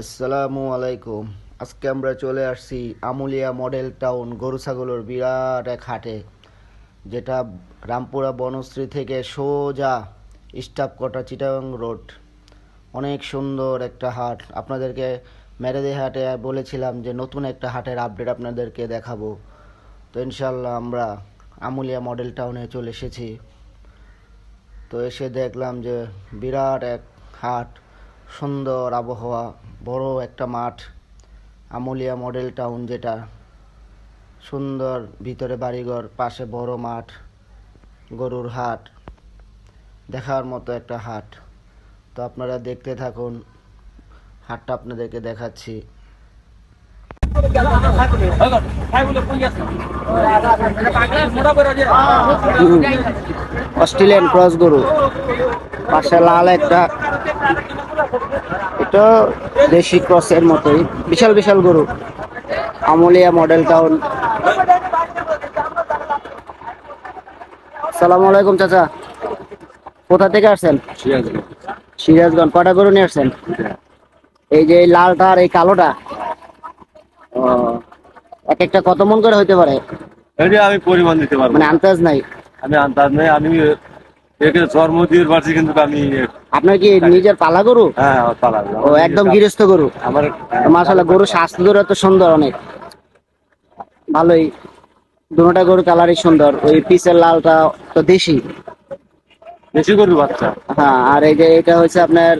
আসসালামু আলাইকুম। আজকে আমরা চলে আসছি আমুলিয়া মডেল টাউন গরু ছাগলের বিরাট এক হাটে, যেটা রামপুরা বনশ্রী থেকে সোজা স্টাফ কটা চিটাং রোড। অনেক সুন্দর একটা হাট। আপনাদেরকে মেরেদে হাটে বলেছিলাম যে নতুন একটা হাটের আপডেট আপনাদেরকে দেখাবো। তো ইনশাল্লাহ আমরা আমুলিয়া মডেল টাউনে চলে এসেছি। তো এসে দেখলাম যে বিরাট এক হাট। সুন্দর আবহাওয়া, বড় একটা মাঠ, আমুলিয়া মডেল টাউন যেটা। সুন্দর ভিতরে বাড়িঘর, পাশে বড় মাঠ, গরুর হাট, দেখার মতো একটা হাট। তো আপনারা দেখতে থাকুন, হাটটা আপনাদেরকে দেখাচ্ছি। অস্ট্রেলিয়ান ক্রস গরু, পাশে লাল একটা এটা দেশি ক্রসের মতোই বিশাল বিশাল গরু। আমলিয়া মডেল টাউন সালাম আলাইকুম চাচা। কোথা থেকে আসছেন? সিরাজগঞ্জ। কটা গরু নিয়ে আসছেন? এই যে লালটা আর এই কালোটা। ও এক একটা কত মন করে হইতে পারে? আমি পরিমাণ দিতে পারব। মানে। আন্দাজ নাই। আমি আন্দাজ নেই আমি পারছি কিন্তু আমি আপনার কি নিজের পালা গরু? হ্যাঁ পালাম ও একদম গৃহস্থ গরু? আমার গরু। স্বাস্থ্য গরু এত সুন্দর অনেক। ভালোই। দুটা গরু কালারই সুন্দর। ওই পিসের লালটা তো দেশি। বেশি করবি বাচ্চা। হ্যাঁ আর এই যে এটা হচ্ছে আপনার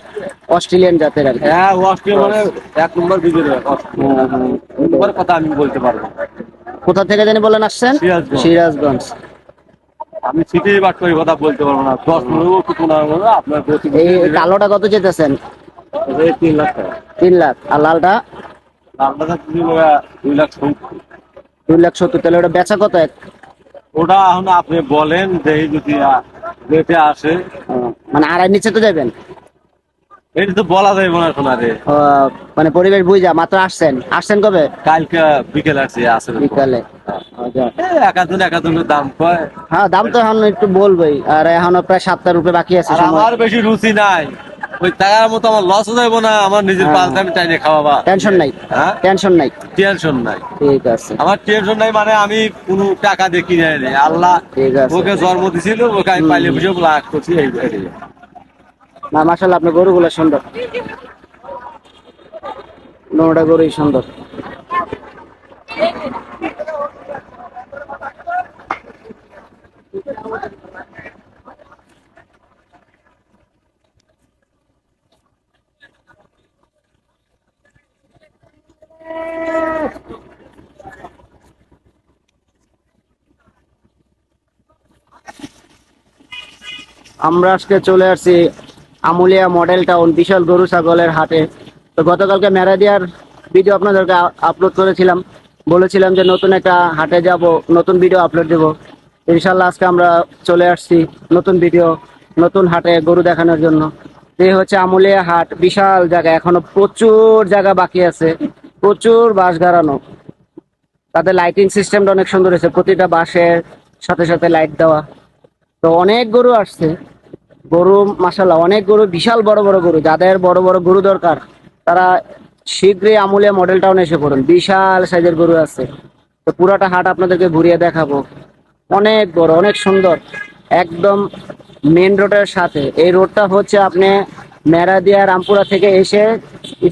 অস্ট্রেলিয়ান জাতের আর হ্যাঁ অস্ট্রেলিয়া মানে এক নম্বর বিজয় নম্বর কথা আমি বলতে পারব কোথা থেকে জানি বলেন আসছেন? সিরাজগঞ্জ। আমি সিটি বাট করে কথা বলতে পারব না। দশ পনেরো কি পনেরো আপনার এই কালোটা কত যেতেছেন? তিন লাখ টাকা। তিন লাখ। আর লালটা? বলে দুই লাখ সত্তর। দুই লাখ সত্তর। তাহলে ওটা বেচা কত এক? ওটা এখন আপনি বলেন যে যদি রেটে আসে। মানে আড়াই নিচে তো যাবেন? এটা তো বলা যাবে না এখন আরে। মানে পরিবেশ বুঝা মাত্র আসছেন। আসছেন কবে? কালকে বিকেল আসছে আসে বিকালে। একাদুন একাদুনের দাম কয়? হ্যাঁ দাম তো এখন একটু বলবোই আর এখনও প্রায় সপ্তাহ রূপে বাকি আছে আমার বেশি রুচি নাই। ওই টাকার মতো আমার লস না আমার নিজের হ্যাঁ। আমি চাইলে খাওয়াবা। টেনশন নাই। হ্যাঁ? টেনশন নাই। টেনশন নাই। ঠিক আছে। আমার টেনশন নাই মানে আমি কোনো টাকা দেখি নাই। রে আল্লাহ ঠিক আছে। ওকে জন্ম দিছিল ওকে আমি পাইলে বুঝে লাখ করছি এই। না মাসাল্লাহ আপনার গরুগুলো সুন্দর। নোটা গরুই সুন্দর। আমরা আজকে চলে আসছি আমুলিয়া মডেল টাউন বিশাল গরু ছাগলের হাটে। তো গতকালকে মেরাদিয়ার ভিডিও আপনাদেরকে আপলোড করেছিলাম। বলেছিলাম যে নতুন একটা হাটে যাব, নতুন ভিডিও আপলোড দেব। ইনশাল্লাহ আজকে আমরা চলে আসছি নতুন ভিডিও নতুন হাটে গরু দেখানোর জন্য। এই হচ্ছে আমুলিয়া হাট, বিশাল জায়গা। এখনও প্রচুর জায়গা বাকি আছে। প্রচুর বাস গাড়ানো। তাদের লাইটিং সিস্টেমটা অনেক সুন্দর হয়েছে। প্রতিটা বাসের সাথে সাথে লাইট দেওয়া। তো অনেক গরু আসছে। গরু মাসাল্লাহ অনেক গরু, বিশাল বড় বড় গরু, যাদের বড় বড় গরু দরকার, তারা শীঘ্রই আমুলে মডেল টাউন এসে পড়ুন। বিশাল সাইজের গরু আছে। তো পুরাটা হাট আপনাদেরকে ঘুরিয়ে দেখাবো। অনেক বড়, অনেক সুন্দর। একদম মেন রোডের সাথে। এই রোডটা হচ্ছে আপনি মেরাদিয়া, রামপুরা থেকে এসে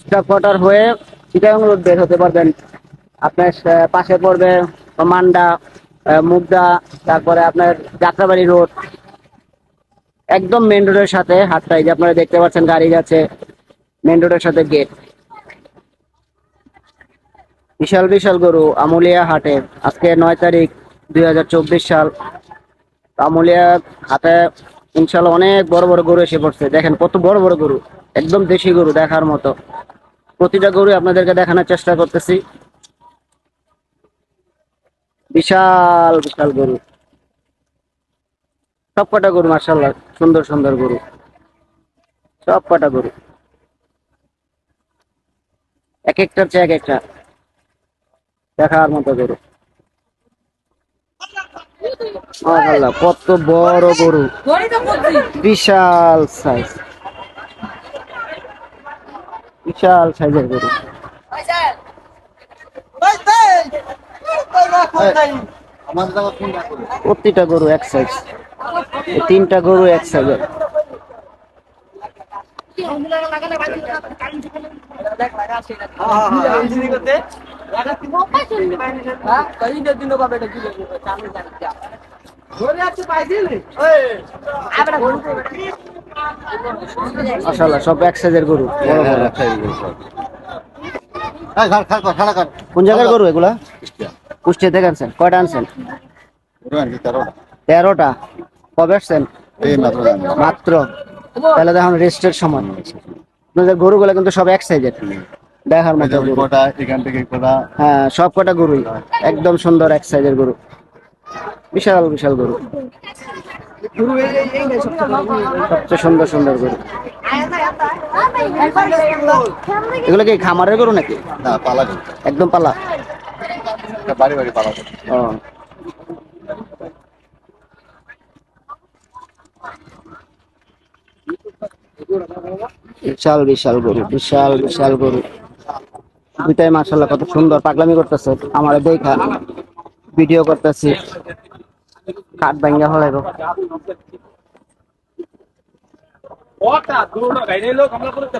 স্টাফ কোয়ার্টার হয়ে চিটাগাং রোড বের হতে পারবেন। আপনার পাশে পড়বে মান্ডা মুগদা, তারপরে আপনার যাত্রাবাড়ি রোড একদম মেন রোডের সাথে হাটটা এই যে আপনারা দেখতে পাচ্ছেন গাড়ি যাচ্ছে মেন রোডের সাথে গেট বিশাল বিশাল গরু আমুলিয়া হাটে। আজকে নয় তারিখ দুই হাজার চব্বিশ সাল। আমুলিয়া হাটে ইনশাল্লাহ অনেক বড় বড় গরু এসে পড়ছে। দেখেন কত বড় বড় গরু, একদম দেশি গরু দেখার মতো। প্রতিটা গরু আপনাদেরকে দেখানোর চেষ্টা করতেছি। বিশাল বিশাল গরু। সব কটা গরু মার্শাল্লাহ সুন্দর সুন্দর গরু সব কটা গরু এক একটার চেয়ে এক একটা দেখার মতো গরু কত বড় গরু বিশাল সাইজ বিশাল সাইজের গরু প্রতিটা গরু এক সাইজ তিনটা গরু এক সাইজের সব এক সাইজের গরু। কোন জায়গার গরু এগুলা? কুষ্টিয়া থেকে আনছেন। কয়টা আনছেন? তেরোটা। কবে আসছেন? এই মাত্র। মাত্র? তাহলে দেখুন রেস্টের সময় আপনাদের গরুগুলো কিন্তু সব এক সাইজের দেখার মতো গরু। এখান থেকে কোটা? হ্যাঁ সব কটা গরুই। একদম সুন্দর এক সাইজের গরু। বিশাল বিশাল গরু। সবচেয়ে সুন্দর সুন্দর গরু। এগুলো কি খামারের গরু নাকি? না পালা একদম পালা। বাড়ি বাড়ি পালা ও। বিশাল বিশাল গরু, বিশাল বিশাল গরু। দুইটাই মার্শাল্লাহ কত সুন্দর পাগলামি করতেছে। আমার দেখা, ভিডিও করতেছি। কাঠ ভাঙ্গা হলাইব। ওটা দূর গাইলে লোক আমরা করতে